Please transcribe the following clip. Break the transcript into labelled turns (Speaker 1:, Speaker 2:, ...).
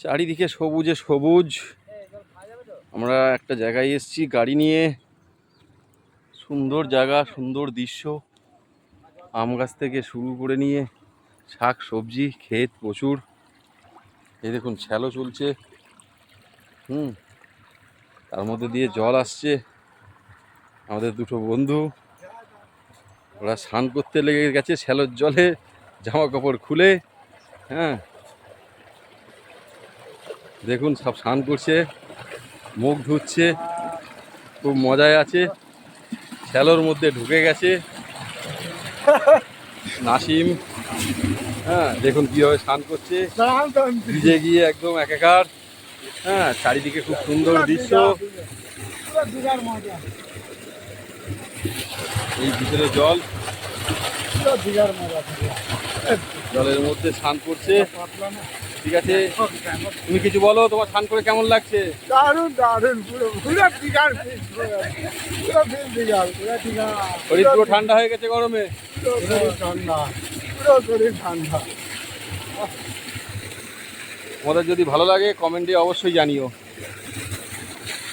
Speaker 1: চারিদিকে সবুজে সবুজ। আমরা একটা জায়গায় এসেছি, গাড়ি নিয়ে। সুন্দর জায়গা, সুন্দর দৃশ্য। আম গাছ থেকে শুরু করে নিয়ে শাক, সবজি, ক্ষেত প্রচুর। এই দেখুন শ্যালো চলছে। হুম, তার মধ্যে দিয়ে জল আসছে। আমাদের দুটো বন্ধু, ওরা স্নান করতে লেগে গেছে শ্যালোর জলে জামা কাপড় খুলে। হ্যাঁ দেখুন, সব স্নান করছে, মুখ ধুচ্ছে, খুব মজায় আছে। শ্যালোর মধ্যে ঢুকে গেছে। নাসিম হ্যাঁ দেখুন কীভাবে স্নান করছে। ভিজে গিয়ে একদম একাকার। হ্যাঁ চারিদিকে খুব সুন্দর দৃশ্য। এই ভিতরে জল। জলের মধ্যে স্নান করছে। ঠিক আছে? তুমি কিছু বলো তোমার স্নান করে কেমন লাগছে?
Speaker 2: দারুণ পুরো পুরো দিঘার পুরো ফিস পুরো দিঘা
Speaker 1: শরীর পুরো ঠান্ডা হয়ে গেছে গরমে?
Speaker 2: পুরো ঠান্ডা পুরো শরীর ঠান্ডা।
Speaker 1: তোমাদের যদি ভালো লাগে কমেন্টে অবশ্যই জানিও।